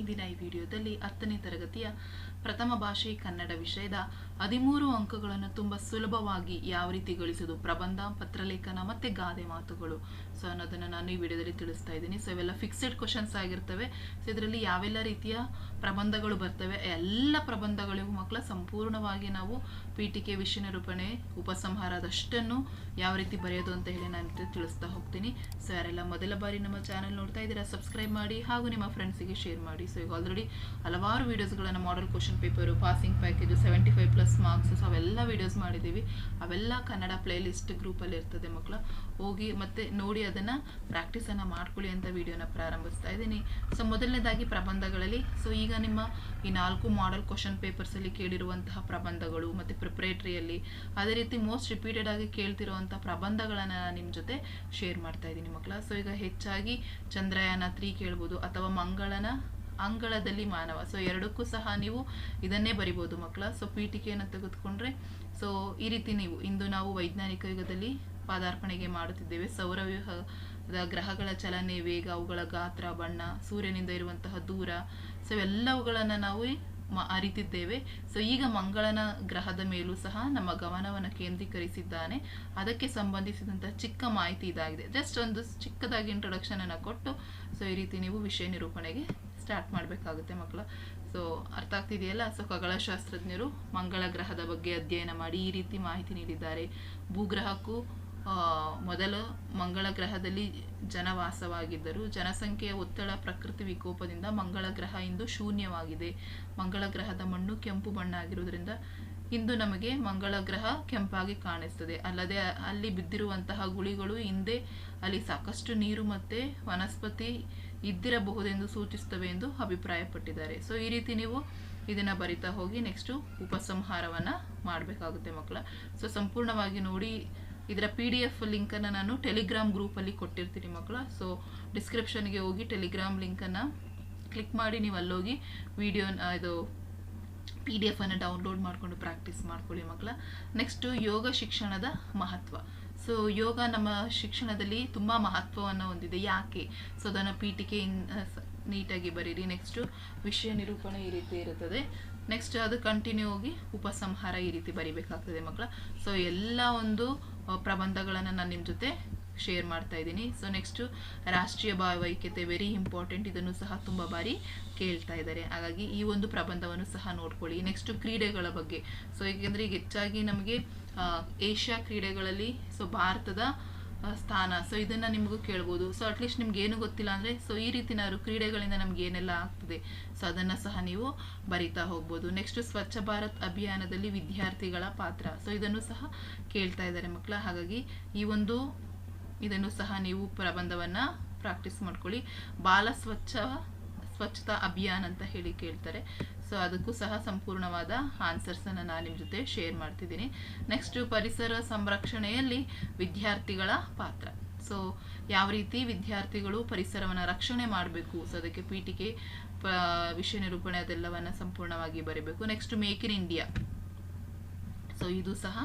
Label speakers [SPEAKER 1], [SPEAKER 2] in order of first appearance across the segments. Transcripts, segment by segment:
[SPEAKER 1] ಇಂದಿನ ಈ ವಿಡಿಯೋದಲ್ಲಿ ಹತ್ತನೇ ತರಗತಿಯ ಪ್ರಥಮ ಭಾಷೆ ಕನ್ನಡ ವಿಷಯದ ಹದಿಮೂರು ಅಂಕಗಳನ್ನು ತುಂಬ ಸುಲಭವಾಗಿ ಯಾವ ರೀತಿ ಗಳಿಸೋದು ಪ್ರಬಂಧ, ಪತ್ರಲೇಖನ ಮತ್ತು ಗಾದೆ ಮಾತುಗಳು. ಸೊ ಅನ್ನೋದನ್ನು ನಾನು ಈ ವಿಡಿಯೋದಲ್ಲಿ ತಿಳಿಸ್ತಾ ಇದ್ದೀನಿ. ಸೊ ಇವೆಲ್ಲ ಫಿಕ್ಸೆಡ್ ಕ್ವಶನ್ಸ್ ಆಗಿರ್ತವೆ. ಸೊ ಇದರಲ್ಲಿ ಯಾವೆಲ್ಲ ರೀತಿಯ ಪ್ರಬಂಧಗಳು ಬರ್ತವೆ, ಎಲ್ಲ ಪ್ರಬಂಧಗಳಿಗೂ ಮಕ್ಕಳ ಸಂಪೂರ್ಣವಾಗಿ ನಾವು ಪೀಠಿಕೆ, ವಿಷಯ ನಿರೂಪಣೆ, ಉಪಸಂಹಾರದಷ್ಟನ್ನು ಯಾವ ರೀತಿ ಬರೆಯೋದು ಅಂತ ಹೇಳಿ ನಾನು ತಿಳಿಸ್ತಾ ಹೋಗ್ತೀನಿ. ಸೊ ಯಾರೆಲ್ಲ ಮೊದಲ ಬಾರಿ ನಮ್ಮ ಚಾನಲ್ ನೋಡ್ತಾ ಇದ್ದೀರಾ ಸಬ್ಸ್ಕ್ರೈಬ್ ಮಾಡಿ ಹಾಗೂ ನಿಮ್ಮ ಫ್ರೆಂಡ್ಸಿಗೆ ಶೇರ್ ಮಾಡಿ. ಸೊ ಈಗ ಆಲ್ರೆಡಿ ಹಲವಾರು ವೀಡಿಯೋಸ್ಗಳನ್ನು model question paper passing package seventy five plus marks so ಅವೆಲ್ಲ ವೀಡಿಯೋಸ್ ಮಾಡಿದ್ದೀವಿ. ಅವೆಲ್ಲ ಕನ್ನಡ ಪ್ಲೇಲಿಸ್ಟ್ ಗ್ರೂಪಲ್ಲಿ ಇರ್ತದೆ ಮಕ್ಕಳು ಹೋಗಿ ಮತ್ತೆ ನೋಡಿ ಅದನ್ನು ಪ್ರಾಕ್ಟೀಸನ್ನು ಮಾಡ್ಕೊಳ್ಳಿ ಅಂತ ವಿಡಿಯೋನ ಪ್ರಾರಂಭಿಸ್ತಾ ಇದ್ದೀನಿ. ಸೊ ಮೊದಲನೇದಾಗಿ ಪ್ರಬಂಧಗಳಲ್ಲಿ. ಸೊ ಈಗ ನಿಮ್ಮ ಈ ನಾಲ್ಕು ಮಾಡಲ್ ಕ್ವಶನ್ ಪೇಪರ್ಸಲ್ಲಿ ಕೇಳಿರುವಂತಹ ಪ್ರಬಂಧಗಳು ಮತ್ತು ಪ್ರಿಪ್ರೇಟ್ರಿಯಲ್ಲಿ ಅದೇ ರೀತಿ ಮೋಸ್ಟ್ ರಿಪೀಟೆಡ್ ಆಗಿ ಕೇಳ್ತಿರುವಂಥ ಪ್ರಬಂಧಗಳನ್ನು ನಾನು ನಿಮ್ಮ ಜೊತೆ ಶೇರ್ ಮಾಡ್ತಾ ಇದ್ದೀನಿ ಮಕ್ಕಳ ಸೊ ಈಗ ಹೆಚ್ಚಾಗಿ ಚಂದ್ರಯಾನ ತ್ರೀ ಕೇಳ್ಬೋದು ಅಥವಾ ಮಂಗಳನ ಅಂಗಳದಲ್ಲಿ ಮಾನವ. ಸೊ ಎರಡಕ್ಕೂ ಸಹ ನೀವು ಇದನ್ನೇ ಬರಿಬೋದು ಮಕ್ಕಳ. ಸೊ ಪೀಠಿಕೆಯನ್ನು ತೆಗೆದುಕೊಂಡ್ರೆ ಸೊ ಈ ರೀತಿ ನೀವು, ಇಂದು ನಾವು ವೈಜ್ಞಾನಿಕ ಯುಗದಲ್ಲಿ ಪಾದಾರ್ಪಣೆಗೆ ಮಾಡುತ್ತಿದ್ದೇವೆ. ಸೌರವ್ಯೂಹದ ಗ್ರಹಗಳ ಚಲನೆ, ವೇಗ, ಅವುಗಳ ಗಾತ್ರ, ಬಣ್ಣ, ಸೂರ್ಯನಿಂದ ಇರುವಂತಹ ದೂರ ಸೊ ಎಲ್ಲವುಗಳನ್ನು ನಾವು ಅರಿತಿದ್ದೇವೆ. ಸೊ ಈಗ ಮಂಗಳನ ಗ್ರಹದ ಮೇಲೂ ಸಹ ನಮ್ಮ ಗಮನವನ್ನು ಕೇಂದ್ರೀಕರಿಸಿದ್ದಾನೆ. ಅದಕ್ಕೆ ಸಂಬಂಧಿಸಿದಂತಹ ಚಿಕ್ಕ ಮಾಹಿತಿ ಇದಾಗಿದೆ. ಜಸ್ಟ್ ಒಂದು ಚಿಕ್ಕದಾಗಿ ಇಂಟ್ರೊಡಕ್ಷನನ್ನು ಕೊಟ್ಟು ಸೊ ಈ ರೀತಿ ನೀವು ವಿಷಯ ನಿರೂಪಣೆಗೆ ಸ್ಟಾರ್ಟ್ ಮಾಡಬೇಕಾಗುತ್ತೆ ಮಕ್ಕಳ. ಸೊ ಅರ್ಥ ಆಗ್ತಿದೆಯಲ್ಲ? ಸೊ ಖಗೋಳಶಾಸ್ತ್ರಜ್ಞರು ಮಂಗಳ ಗ್ರಹದ ಬಗ್ಗೆ ಅಧ್ಯಯನ ಮಾಡಿ ಈ ರೀತಿ ಮಾಹಿತಿ ನೀಡಿದ್ದಾರೆ. ಭೂಗ್ರಹಕ್ಕೂ ಮೊದಲು ಮಂಗಳ ಗ್ರಹದಲ್ಲಿ ಜನವಾಸವಾಗಿದ್ದರು. ಜನಸಂಖ್ಯೆಯ ಒತ್ತಡ ಪ್ರಕೃತಿ ವಿಕೋಪದಿಂದ ಮಂಗಳ ಗ್ರಹ ಇಂದು ಶೂನ್ಯವಾಗಿದೆ. ಮಂಗಳ ಗ್ರಹದ ಮಣ್ಣು ಕೆಂಪು ಬಣ್ಣ ಆಗಿರುವುದರಿಂದ ಇಂದು ನಮಗೆ ಮಂಗಳ ಗ್ರಹ ಕೆಂಪಾಗಿ ಕಾಣಿಸ್ತದೆ. ಅಲ್ಲದೆ, ಅಲ್ಲಿ ಬಿದ್ದಿರುವಂತಹ ಗುಳಿಗಳು ಹಿಂದೆ ಅಲ್ಲಿ ಸಾಕಷ್ಟು ನೀರು ಮತ್ತೆ ವನಸ್ಪತಿ ಇದ್ದಿರಬಹುದೆಂದು ಸೂಚಿಸುತ್ತವೆ ಎಂದು ಅಭಿಪ್ರಾಯಪಟ್ಟಿದ್ದಾರೆ. ಸೊ ಈ ರೀತಿ ನೀವು ಇದನ್ನ ಬರಿತಾ ಹೋಗಿ ನೆಕ್ಸ್ಟು ಉಪಸಂಹಾರವನ್ನು ಮಾಡಬೇಕಾಗುತ್ತೆ ಮಕ್ಕಳ. ಸೊ ಸಂಪೂರ್ಣವಾಗಿ ನೋಡಿ, ಇದರ ಪಿ ಡಿ ಎಫ್ ಲಿಂಕನ್ನು ನಾನು ಟೆಲಿಗ್ರಾಮ್ ಗ್ರೂಪಲ್ಲಿ ಕೊಟ್ಟಿರ್ತೀನಿ ಮಕ್ಕಳ. ಸೊ ಡಿಸ್ಕ್ರಿಪ್ಷನ್ಗೆ ಹೋಗಿ ಟೆಲಿಗ್ರಾಮ್ ಲಿಂಕನ್ನು ಕ್ಲಿಕ್ ಮಾಡಿ ನೀವು ಅಲ್ಲೋಗಿ ವಿಡಿಯೋ ಇದು ಪಿ ಡಿ ಎಫನ್ನು ಡೌನ್ಲೋಡ್ ಮಾಡಿಕೊಂಡು ಪ್ರಾಕ್ಟೀಸ್ ಮಾಡ್ಕೊಳ್ಳಿ ಮಕ್ಕಳ. ನೆಕ್ಸ್ಟು ಯೋಗ ಶಿಕ್ಷಣದ ಮಹತ್ವ. ಸೊ ಯೋಗ ನಮ್ಮ ಶಿಕ್ಷಣದಲ್ಲಿ ತುಂಬ ಮಹತ್ವವನ್ನು ಹೊಂದಿದೆ. ಯಾಕೆ? ಸೊ ಅದನ್ನು ಪೀಠಿಕೆ ನೀಟಾಗಿ ಬರೀರಿ. ನೆಕ್ಸ್ಟು ವಿಷಯ ನಿರೂಪಣೆ ಈ ರೀತಿ ಇರುತ್ತದೆ. ನೆಕ್ಸ್ಟ್ ಅದು ಕಂಟಿನ್ಯೂ ಹೋಗಿ ಉಪಸಂಹಾರ ಈ ರೀತಿ ಬರಿಬೇಕಾಗ್ತದೆ ಮಕ್ಕಳ. ಸೊ ಎಲ್ಲ ಒಂದು ಪ್ರಬಂಧಗಳನ್ನು ನಾನು ನಿಮ್ಮ ಜೊತೆ ಶೇರ್ ಮಾಡ್ತಾ ಇದ್ದೀನಿ. ಸೊ ನೆಕ್ಸ್ಟು ರಾಷ್ಟ್ರೀಯ ಭಾವೈಕ್ಯತೆ ವೆರಿ ಇಂಪಾರ್ಟೆಂಟ್ ಇದನ್ನು ಸಹ ತುಂಬ ಬಾರಿ ಕೇಳ್ತಾ ಇದ್ದಾರೆ. ಹಾಗಾಗಿ ಈ ಒಂದು ಪ್ರಬಂಧವನ್ನು ಸಹ ನೋಡ್ಕೊಳ್ಳಿ. ನೆಕ್ಸ್ಟು ಕ್ರೀಡೆಗಳ ಬಗ್ಗೆ. ಸೊ ಏಕೆಂದರೆ ಈಗ ಹೆಚ್ಚಾಗಿ ನಮಗೆ ಏಷ್ಯಾ ಕ್ರೀಡೆಗಳಲ್ಲಿ ಸೊ ಭಾರತದ ಸ್ಥಾನ. ಸೊ ಇದನ್ನು ನಿಮಗೂ ಕೇಳ್ಬೋದು. ಸೊ ಅಟ್ಲೀಸ್ಟ್ ನಿಮ್ಗೆ ಏನು ಗೊತ್ತಿಲ್ಲ ಅಂದರೆ ಸೊ ಈ ರೀತಿನಾದ್ರು ಕ್ರೀಡೆಗಳಿಂದ ನಮ್ಗೆ ಏನೆಲ್ಲ ಆಗ್ತದೆ. ಸೊ ಅದನ್ನು ಸಹ ನೀವು ಬರಿತಾ ಹೋಗ್ಬೋದು. ನೆಕ್ಸ್ಟ್ ಸ್ವಚ್ಛ ಭಾರತ್ ಅಭಿಯಾನದಲ್ಲಿ ವಿದ್ಯಾರ್ಥಿಗಳ ಪಾತ್ರ. ಸೊ ಇದನ್ನು ಸಹ ಕೇಳ್ತಾ ಇದ್ದಾರೆ ಮಕ್ಕಳ. ಹಾಗಾಗಿ ಈ ಒಂದು, ಇದನ್ನು ಸಹ ನೀವು ಪ್ರಬಂಧವನ್ನು ಪ್ರಾಕ್ಟೀಸ್ ಮಾಡ್ಕೊಳ್ಳಿ. ಬಾಲ ಸ್ವಚ್ಛ, ಸ್ವಚ್ಛತಾ ಅಭಿಯಾನ ಅಂತ ಹೇಳಿ ಕೇಳ್ತಾರೆ. ಸೊ ಅದಕ್ಕೂ ಸಹ ಸಂಪೂರ್ಣವಾದ ಆನ್ಸರ್ಸನ್ನು ನಾನು ನಿಮ್ಮ ಜೊತೆ ಶೇರ್ ಮಾಡ್ತಿದ್ದೀನಿ. ನೆಕ್ಸ್ಟ್ ಪರಿಸರ ಸಂರಕ್ಷಣೆಯಲ್ಲಿ ವಿದ್ಯಾರ್ಥಿಗಳ ಪಾತ್ರ. ಸೊ ಯಾವ ರೀತಿ ವಿದ್ಯಾರ್ಥಿಗಳು ಪರಿಸರವನ್ನು ರಕ್ಷಣೆ ಮಾಡಬೇಕು? ಸೊ ಅದಕ್ಕೆ ಪೀಠಿಕೆ ವಿಷಯ ನಿರೂಪಣೆ ಅದೆಲ್ಲವನ್ನು ಸಂಪೂರ್ಣವಾಗಿ ಬರೀಬೇಕು. Next make in India so ಇದು ಸಹ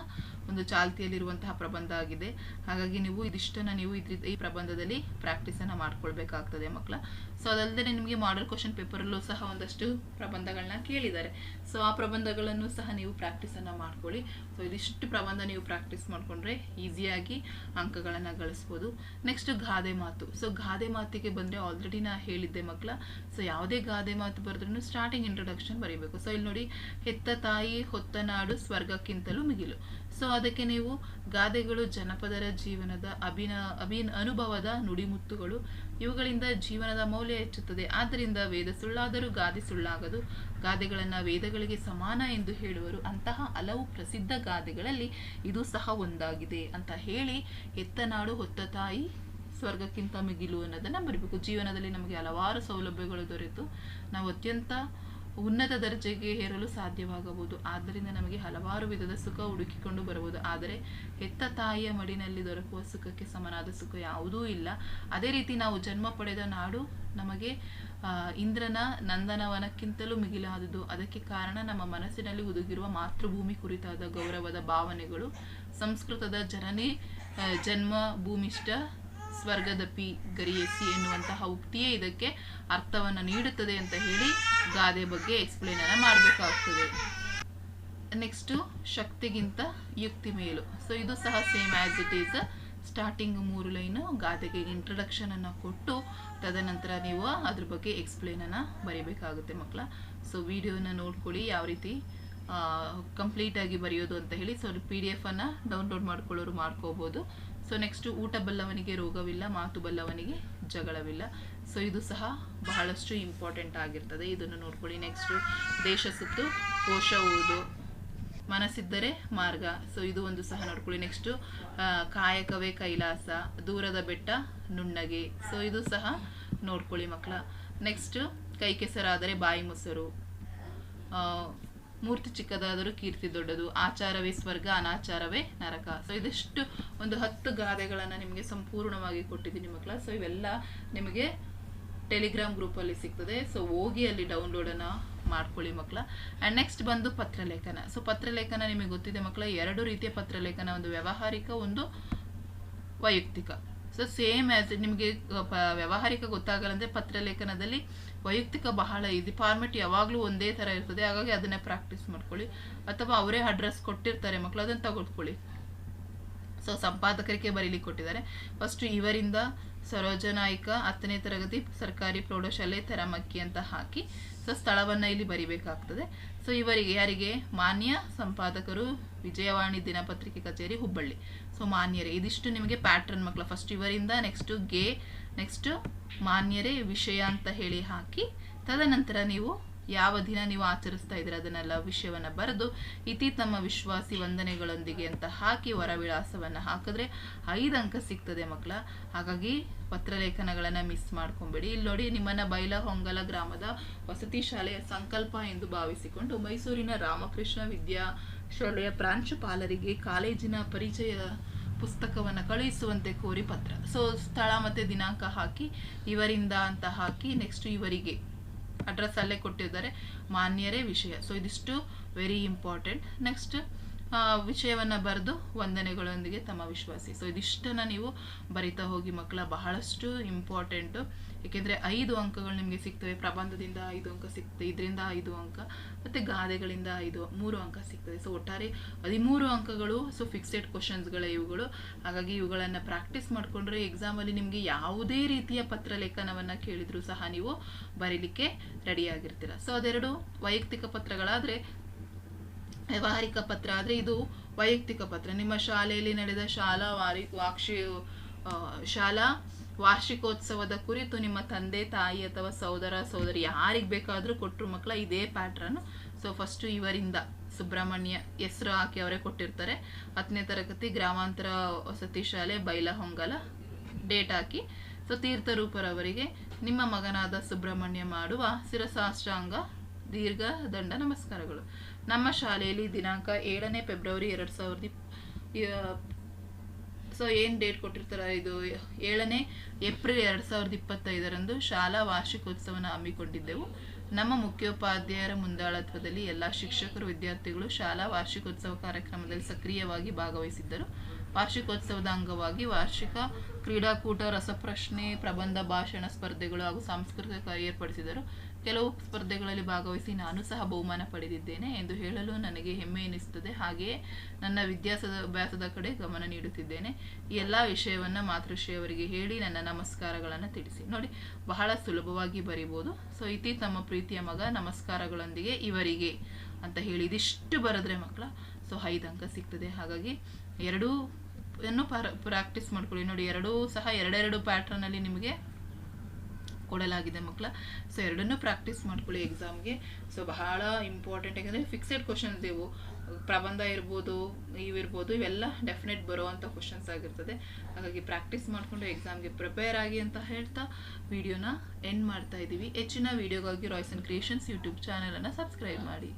[SPEAKER 1] ಒಂದು ಚಾಲ್ತಿಯಲ್ಲಿರುವಂತಹ ಪ್ರಬಂಧ ಆಗಿದೆ. ಹಾಗಾಗಿ ನೀವು ಇದಿಷ್ಟನ್ನು ನೀವು ಇದ್ರ, ಈ ಪ್ರಬಂಧದಲ್ಲಿ ಪ್ರಾಕ್ಟೀಸನ್ನು ಮಾಡ್ಕೊಳ್ಬೇಕಾಗ್ತದೆ ಮಕ್ಕಳ ಸೊ ಅದಲ್ಲದೆ ನಿಮಗೆ ಮಾಡಲ್ ಕ್ವಶನ್ ಪೇಪರಲ್ಲೂ ಸಹ ಒಂದಷ್ಟು ಪ್ರಬಂಧಗಳನ್ನ ಕೇಳಿದ್ದಾರೆ. ಸೊ ಆ ಪ್ರಬಂಧಗಳನ್ನು ಸಹ ನೀವು ಪ್ರಾಕ್ಟೀಸನ್ನು ಮಾಡ್ಕೊಳ್ಳಿ. ಸೊ ಇದಿಷ್ಟು ಪ್ರಬಂಧ ನೀವು ಪ್ರಾಕ್ಟೀಸ್ ಮಾಡಿಕೊಂಡ್ರೆ ಈಸಿಯಾಗಿ ಅಂಕಗಳನ್ನು ಗಳಿಸ್ಬೋದು. ನೆಕ್ಸ್ಟ್ ಗಾದೆ ಮಾತು. ಸೊ ಗಾದೆ ಮಾತಿಗೆ ಬಂದರೆ ಆಲ್ರೆಡಿ ನಾ ಹೇಳಿದ್ದೆ ಮಕ್ಕಳ ಸೊ ಯಾವುದೇ ಗಾದೆ ಮಾತು ಬರೆದ್ರೂ ಸ್ಟಾರ್ಟಿಂಗ್ ಇಂಟ್ರೊಡಕ್ಷನ್ ಬರೀಬೇಕು. ಸೊ ಇಲ್ಲಿ ನೋಡಿ ಹೆತ್ತ ತಾಯಿ, ಹೊತ್ತ ನಾಡು ಸ್ವರ್ಗಕ್ಕಿಂತಲೂ ಮಿಗಿಲು. ಸೊ ಅದಕ್ಕೆ ನೀವು ಗಾದೆಗಳು, ಜನಪದರ ಜೀವನದ ಅಭಿನ ಅಭಿನ, ಅನುಭವದ ನುಡಿಮುತ್ತುಗಳು, ಇವುಗಳಿಂದ ಜೀವನದ ಮೌಲ್ಯ ಹೆಚ್ಚುತ್ತದೆ. ಆದ್ದರಿಂದ ವೇದ ಸುಳ್ಳಾದರೂ ಗಾದೆ ಸುಳ್ಳಾಗದು. ಗಾದೆಗಳನ್ನು ವೇದಗಳಿಗೆ ಸಮಾನ ಎಂದು ಹೇಳುವರು. ಅಂತಹ ಹಲವು ಪ್ರಸಿದ್ಧ ಗಾದೆಗಳಲ್ಲಿ ಇದು ಸಹ ಒಂದಾಗಿದೆ ಅಂತ ಹೇಳಿ ಎತ್ತನಾಡು ಹೊತ್ತ ತಾಯಿ ಸ್ವರ್ಗಕ್ಕಿಂತ ಮಿಗಿಲು ಅನ್ನೋದನ್ನು ಬರಬೇಕು ಜೀವನದಲ್ಲಿ ನಮಗೆ ಹಲವಾರು ಸೌಲಭ್ಯಗಳು ದೊರೆತು. ನಾವು ಅತ್ಯಂತ ಉನ್ನತ ದರ್ಜೆಗೆ ಏರಲು ಸಾಧ್ಯವಾಗಬಹುದು. ಆದ್ದರಿಂದ ನಮಗೆ ಹಲವಾರು ವಿಧದ ಸುಖ ಹುಡುಕಿಕೊಂಡು ಬರಬಹುದು. ಆದರೆ ಹೆತ್ತ ತಾಯಿಯ ಮಡಿನಲ್ಲಿ ದೊರಕುವ ಸುಖಕ್ಕೆ ಸಮನಾದ ಸುಖ ಯಾವುದೂ ಇಲ್ಲ. ಅದೇ ರೀತಿ ನಾವು ಜನ್ಮ ಪಡೆದ ನಾಡು ನಮಗೆ ಇಂದ್ರನ ನಂದನವನಕ್ಕಿಂತಲೂ ಮಿಗಿಲಾದುದು. ಅದಕ್ಕೆ ಕಾರಣ ನಮ್ಮ ಮನಸ್ಸಿನಲ್ಲಿ ಹುದುಗಿರುವ ಮಾತೃಭೂಮಿ ಕುರಿತಾದ ಗೌರವದ ಭಾವನೆಗಳು. ಸಂಸ್ಕೃತದ ಜನನೇ ಜನ್ಮ ಭೂಮಿಷ್ಠ. ಸ್ವರ್ಗದಪಿ ಗರಿಯಸಿ ಎನ್ನುವಂತಹ ಉಕ್ತಿಯೇ ಇದಕ್ಕೆ ಅರ್ಥವನ್ನು ನೀಡುತ್ತದೆ ಅಂತ ಹೇಳಿ ಗಾದೆ ಬಗ್ಗೆ ಎಕ್ಸ್ಪ್ಲೇನ್ ಅನ್ನ ಮಾಡಬೇಕಾಗ್ತದೆ. ನೆಕ್ಸ್ಟು ಶಕ್ತಿಗಿಂತ ಯುಕ್ತಿ ಮೇಲು. ಸೊ ಇದು ಸಹ same as it is starting ಮೂರು ಲೈನು ಗಾದೆಗೆ ಇಂಟ್ರಡಕ್ಷನ್ ಅನ್ನು ಕೊಟ್ಟು ತದನಂತರ ನೀವು ಅದ್ರ ಬಗ್ಗೆ ಎಕ್ಸ್ಪ್ಲೇನ್ ಅನ್ನ ಬರೀಬೇಕಾಗುತ್ತೆ ಮಕ್ಕಳ ಸೊ ವಿಡಿಯೋನ ನೋಡ್ಕೊಳ್ಳಿ, ಯಾವ ರೀತಿ ಕಂಪ್ಲೀಟ್ ಆಗಿ ಬರೆಯೋದು ಅಂತ ಹೇಳಿ. ಸೊ ಪಿ ಡಿ ಎಫ್ ಅನ್ನ ಡೌನ್ಲೋಡ್ ಮಾಡ್ಕೊಳ್ಳೋರು ಮಾಡ್ಕೋಬಹುದು ಸೊ ನೆಕ್ಸ್ಟ್ ಊಟ ಬಲ್ಲವನಿಗೆ ರೋಗವಿಲ್ಲ, ಮಾತು ಬಲ್ಲವನಿಗೆ ಜಗಳವಿಲ್ಲ. ಸೊ ಇದು ಸಹ ಬಹಳಷ್ಟು ಇಂಪಾರ್ಟೆಂಟ್ ಆಗಿರ್ತದೆ. ಇದನ್ನು ನೋಡ್ಕೊಳ್ಳಿ. ನೆಕ್ಸ್ಟ್ ದೇಶ ಸುತ್ತು, ಕೋಶ ಓದು ಮನಸ್ಸಿದ್ದರೆ ಮಾರ್ಗ. ಸೊ ಇದು ಒಂದು ಸಹ ನೋಡ್ಕೊಳ್ಳಿ. ನೆಕ್ಸ್ಟು ಕಾಯಕವೇ ಕೈಲಾಸ, ದೂರದ ಬೆಟ್ಟ, ನುಣ್ಣಗೆ. ಸೊ ಇದು ಸಹ ನೋಡ್ಕೊಳ್ಳಿ ಮಕ್ಕಳ. ನೆಕ್ಸ್ಟ್ ಕೈ ಕೆಸರಾದರೆ ಬಾಯಿ ಮೊಸರು. ಮೂರ್ತಿ ಚಿಕ್ಕದಾದರೂ ಕೀರ್ತಿ ದೊಡ್ಡದು, ಆಚಾರವೇ ಸ್ವರ್ಗ, ಅನಾಚಾರವೇ ನರಕ. ಸೊ ಇದಿಷ್ಟು ಒಂದು ಹತ್ತು ಗಾದೆಗಳನ್ನು ನಿಮಗೆ ಸಂಪೂರ್ಣವಾಗಿ ಕೊಟ್ಟಿದ್ದೀನಿ ಮಕ್ಕಳ ಸೊ ಇವೆಲ್ಲ ನಿಮಗೆ ಟೆಲಿಗ್ರಾಮ್ ಗ್ರೂಪಲ್ಲಿ ಸಿಗ್ತದೆ. ಸೊ ಹೋಗಿ ಅಲ್ಲಿ ಡೌನ್ಲೋಡನ್ನು ಮಾಡ್ಕೊಳ್ಳಿ ಮಕ್ಕಳ ಆ್ಯಂಡ್ ನೆಕ್ಸ್ಟ್ ಬಂದು ಪತ್ರಲೇಖನ. ಸೊ ಪತ್ರಲೇಖನ ನಿಮಗೆ ಗೊತ್ತಿದೆ ಮಕ್ಕಳ ಎರಡು ರೀತಿಯ ಪತ್ರಲೇಖನ, ಒಂದು ವ್ಯಾವಹಾರಿಕ, ಒಂದು ವೈಯಕ್ತಿಕ. ಸೊ ಸೇಮ್ ಆ್ಯಸ್ ನಿಮಗೆ ವ್ಯಾವಹಾರಿಕ ಗೊತ್ತಾಗಲ್ಲ ಅಂದರೆ ಪತ್ರಲೇಖನದಲ್ಲಿ ವೈಯಕ್ತಿಕ ಬಹಳ ಇದೆ ಫಾರ್ಮೆಟ್ ಯಾವಾಗಲೂ ಒಂದೇ ಥರ ಇರ್ತದೆ. ಹಾಗಾಗಿ ಅದನ್ನೇ ಪ್ರಾಕ್ಟೀಸ್ ಮಾಡ್ಕೊಳ್ಳಿ. ಅಥವಾ ಅವರೇ ಅಡ್ರೆಸ್ ಕೊಟ್ಟಿರ್ತಾರೆ ಮಕ್ಕಳು ಅದನ್ನು ತಗೊಳ್ಕೊಳ್ಳಿ. ಸೊ ಸಂಪಾದಕರಿಗೆ ಬರೀಲಿಕ್ಕೆ ಕೊಟ್ಟಿದ್ದಾರೆ. ಫಸ್ಟ್ ಇವರಿಂದ ಸರೋಜ ನಾಯ್ಕ ಹತ್ತನೇ ತರಗತಿ ಸರ್ಕಾರಿ ಪ್ರೌಢಶಾಲೆ ತೆರಮಕ್ಕಿ ಅಂತ ಹಾಕಿ, ಸೊ ಸ್ಥಳವನ್ನು ಇಲ್ಲಿ ಬರಿಬೇಕಾಗ್ತದೆ. ಸೊ ಇವರಿಗೆ ಯಾರಿಗೆ? ಮಾನ್ಯ ಸಂಪಾದಕರು ವಿಜಯವಾಣಿ ದಿನಪತ್ರಿಕೆ ಕಚೇರಿ ಹುಬ್ಬಳ್ಳಿ. ಸೊ ಮಾನ್ಯರೇ, ಇದಿಷ್ಟು ನಿಮಗೆ ಪ್ಯಾಟ್ರನ್ ಮಕ್ಕಳ. ಫಸ್ಟ್ ಇವರಿಂದ ನೆಕ್ಸ್ಟು ಗೆ ನೆಕ್ಸ್ಟ್ ಮಾನ್ಯರೇ ವಿಷಯ ಅಂತ ಹೇಳಿ ಹಾಕಿ, ತದನಂತರ ನೀವು ಯಾವ ದಿನ ನೀವು ಆಚರಿಸ್ತಾ ಇದ್ರೆ ಅದನ್ನೆಲ್ಲ ವಿಷಯವನ್ನು ಬರೆದು ಇತಿ ತಮ್ಮ ವಿಶ್ವಾಸಿ ವಂದನೆಗಳೊಂದಿಗೆ ಅಂತ ಹಾಕಿ ವರ ವಿಳಾಸವನ್ನು ಹಾಕಿದ್ರೆ ಐದು ಅಂಕ ಸಿಗ್ತದೆ ಮಕ್ಕಳ. ಹಾಗಾಗಿ ಪತ್ರಲೇಖನಗಳನ್ನು ಮಿಸ್ ಮಾಡ್ಕೊಂಬೇಡಿ. ಇಲ್ಲಿ ನೋಡಿ ನಿಮ್ಮನ್ನ ಬೈಲಹೊಂಗಲ ಗ್ರಾಮದ ವಸತಿ ಶಾಲೆಯ ಸಂಕಲ್ಪ ಎಂದು ಭಾವಿಸಿಕೊಂಡು ಮೈಸೂರಿನ ರಾಮಕೃಷ್ಣ ವಿದ್ಯಾ ಶಾಲೆಯ ಪ್ರಾಂಶುಪಾಲರಿಗೆ ಕಾಲೇಜಿನ ಪರಿಚಯ ಪುಸ್ತಕವನ್ನು ಕಳುಹಿಸುವಂತೆ ಕೋರಿ ಪತ್ರ. ಸೊ ಸ್ಥಳ ಮತ್ತು ದಿನಾಂಕ ಹಾಕಿ ಇವರಿಂದ ಅಂತ ಹಾಕಿ ನೆಕ್ಸ್ಟ್ ಇವರಿಗೆ. ಅಡ್ರೆಸ್ ಅಲ್ಲೇ ಕೊಟ್ಟಿದ್ದಾರೆ ಮಾನ್ಯರೇ ವಿಷಯ. ಸೊ ಇದಿಷ್ಟು ವೆರಿ ಇಂಪಾರ್ಟೆಂಟ್ ನೆಕ್ಸ್ಟ್ ವಿಷಯವನ್ನು ಬರೆದು ವಂದನೆಗಳೊಂದಿಗೆ ತಮ್ಮ ವಿಶ್ವಾಸಿ. ಸೊ ಇದಿಷ್ಟನ್ನು ನೀವು ಬರಿತಾ ಹೋಗಿ ಮಕ್ಕಳ ಬಹಳಷ್ಟು ಇಂಪಾರ್ಟೆಂಟು ಏಕೆಂದರೆ ಐದು ಅಂಕಗಳು ನಿಮಗೆ ಸಿಗ್ತವೆ. ಪ್ರಬಂಧದಿಂದ ಐದು ಅಂಕ ಸಿಗ್ತದೆ, ಇದರಿಂದ ಐದು ಅಂಕ, ಮತ್ತು ಗಾದೆಗಳಿಂದ ಐದು, ಮೂರು ಅಂಕ ಸಿಗ್ತದೆ. ಸೊ ಒಟ್ಟಾರೆ ಹದಿಮೂರು ಅಂಕಗಳು ಸೊ ಫಿಕ್ಸೆಡ್ ಕ್ವಶನ್ಸ್ಗಳೇ ಇವುಗಳು. ಹಾಗಾಗಿ ಇವುಗಳನ್ನು ಪ್ರಾಕ್ಟೀಸ್ ಮಾಡಿಕೊಂಡ್ರೆ ಎಕ್ಸಾಮಲ್ಲಿ ನಿಮಗೆ ಯಾವುದೇ ರೀತಿಯ ಪತ್ರಲೇಖನವನ್ನು ಕೇಳಿದರೂ ಸಹ ನೀವು ಬರೀಲಿಕ್ಕೆ ರೆಡಿಯಾಗಿರ್ತೀರ ಸೊ ಅದೆರಡು ವೈಯಕ್ತಿಕ ಪತ್ರಗಳಾದರೆ ವ್ಯಾವಹಾರಿಕ ಪತ್ರ, ಆದರೆ ಇದು ವೈಯಕ್ತಿಕ ಪತ್ರ. ನಿಮ್ಮ ಶಾಲೆಯಲ್ಲಿ ನಡೆದ ಶಾಲಾ ವಾರಿ, ವಾಕ್ಷಿ ಶಾಲಾ ವಾರ್ಷಿಕೋತ್ಸವದ ಕುರಿತು ನಿಮ್ಮ ತಂದೆ, ತಾಯಿ ಅಥವಾ ಸಹೋದರ, ಸಹೋದರಿ ಯಾರಿಗೆ ಬೇಕಾದರೂ ಕೊಟ್ಟರು ಮಕ್ಕಳ ಇದೇ ಪ್ಯಾಟ್ರನ್ ಸೊ ಫಸ್ಟು ಇವರಿಂದ ಸುಬ್ರಹ್ಮಣ್ಯ ಹೆಸರು ಹಾಕಿ ಅವರೇ ಕೊಟ್ಟಿರ್ತಾರೆ. ಹತ್ತನೇ ತರಗತಿ ಗ್ರಾಮಾಂತರ ವಸತಿ ಶಾಲೆ ಬೈಲಹೊಂಗಲ ಡೇಟ್ ಹಾಕಿ. ಸೊ ತೀರ್ಥರೂಪರವರಿಗೆ ನಿಮ್ಮ ಮಗನಾದ ಸುಬ್ರಹ್ಮಣ್ಯ ಮಾಡುವ ಶಿರಸಾಷ್ಟಾಂಗ ದೀರ್ಘ ದಂಡ ನಮಸ್ಕಾರಗಳು. ನಮ್ಮ ಶಾಲೆಯಲ್ಲಿ ದಿನಾಂಕ ಏಳನೇ ಫೆಬ್ರವರಿ ಎರಡು ಸಾವಿರದ ಸೊ ಏನು ಡೇಟ್ ಕೊಟ್ಟಿರ್ತಾರೆ ಇದು? ಏಳನೇ ಏಪ್ರಿಲ್ ಎರಡು ಸಾವಿರದ ಇಪ್ಪತ್ತೈದರಂದು ಶಾಲಾ ವಾರ್ಷಿಕೋತ್ಸವನ ಹಮ್ಮಿಕೊಂಡಿದ್ದೆವು. ನಮ್ಮ ಮುಖ್ಯೋಪಾಧ್ಯಾಯರ ಮುಂದಾಳತ್ವದಲ್ಲಿ ಎಲ್ಲ ಶಿಕ್ಷಕರು, ವಿದ್ಯಾರ್ಥಿಗಳು ಶಾಲಾ ವಾರ್ಷಿಕೋತ್ಸವ ಕಾರ್ಯಕ್ರಮದಲ್ಲಿ ಸಕ್ರಿಯವಾಗಿ ಭಾಗವಹಿಸಿದ್ದರು. ವಾರ್ಷಿಕೋತ್ಸವದ ಅಂಗವಾಗಿ ವಾರ್ಷಿಕ ಕ್ರೀಡಾಕೂಟ, ರಸಪ್ರಶ್ನೆ, ಪ್ರಬಂಧ, ಭಾಷಣ ಸ್ಪರ್ಧೆಗಳು ಹಾಗೂ ಸಾಂಸ್ಕೃತಿಕ ಏರ್ಪಡಿಸಿದರು. ಕೆಲವು ಸ್ಪರ್ಧೆಗಳಲ್ಲಿ ಭಾಗವಹಿಸಿ ನಾನು ಸಹ ಬಹುಮಾನ ಪಡೆದಿದ್ದೇನೆ ಎಂದು ಹೇಳಲು ನನಗೆ ಹೆಮ್ಮೆ ಎನಿಸುತ್ತದೆ. ಹಾಗೆಯೇ ನನ್ನ ವಿದ್ಯಾಸದ ಅಭ್ಯಾಸದ ಕಡೆ ಗಮನ ನೀಡುತ್ತಿದ್ದೇನೆ. ಈ ಎಲ್ಲ ವಿಷಯವನ್ನು ಮಾತೃಶ್ರೀಯವರಿಗೆ ಹೇಳಿ ನನ್ನ ನಮಸ್ಕಾರಗಳನ್ನು ತಿಳಿಸಿ. ನೋಡಿ, ಬಹಳ ಸುಲಭವಾಗಿ ಬರೀಬೋದು. ಸೊ ಇತಿ ತಮ್ಮ ಪ್ರೀತಿಯ ಮಗ ನಮಸ್ಕಾರಗಳೊಂದಿಗೆ ಇವರಿಗೆ ಅಂತ ಹೇಳಿ ಇದಿಷ್ಟು ಬರೆದ್ರೆ ಮಕ್ಕಳ, ಸೊ, ಐದು ಅಂಕ ಸಿಗ್ತದೆ. ಹಾಗಾಗಿ ಎರಡೂ ಅನ್ನು ಪ್ರಾಕ್ಟೀಸ್ ಮಾಡ್ಕೊಳ್ಳಿ. ನೋಡಿ, ಎರಡೂ ಸಹ ಎರಡೆರಡು ಪ್ಯಾಟ್ರನಲ್ಲಿ ನಿಮಗೆ ಕೊಡಲಾಗಿದೆ ಮಕ್ಕಳ. ಸೊ ಎರಡನ್ನೂ ಪ್ರಾಕ್ಟೀಸ್ ಮಾಡ್ಕೊಳ್ಳಿ ಎಕ್ಸಾಮ್ಗೆ ಸೊ ಬಹಳ ಇಂಪಾರ್ಟೆಂಟ್ ಯಾಕಂದರೆ ಫಿಕ್ಸೆಡ್ ಕ್ವಶನ್ಸ್ ಇವು. ಪ್ರಬಂಧ ಇರ್ಬೋದು ಇವಿರ್ಬೋದು ಇವೆಲ್ಲ ಡೆಫಿನೆಟ್ ಬರುವಂಥ ಕ್ವಶನ್ಸ್ ಆಗಿರ್ತದೆ. ಹಾಗಾಗಿ ಪ್ರಾಕ್ಟೀಸ್ ಮಾಡಿಕೊಂಡು ಎಕ್ಸಾಮ್ಗೆ ಪ್ರಿಪೇರ್ ಆಗಿ ಅಂತ ಹೇಳ್ತಾ ವಿಡಿಯೋನ ಎಂಡ್ ಮಾಡ್ತಾ ಇದ್ದೀವಿ ಹೆಚ್ಚಿನ ವಿಡಿಯೋಗಾಗಿ ರಾಯ್ಸ್ ಆ್ಯಂಡ್ ಕ್ರಿಯೇಷನ್ಸ್ ಯೂಟ್ಯೂಬ್ ಚಾನಲನ್ನು ಸಬ್ಸ್ಕ್ರೈಬ್ ಮಾಡಿ.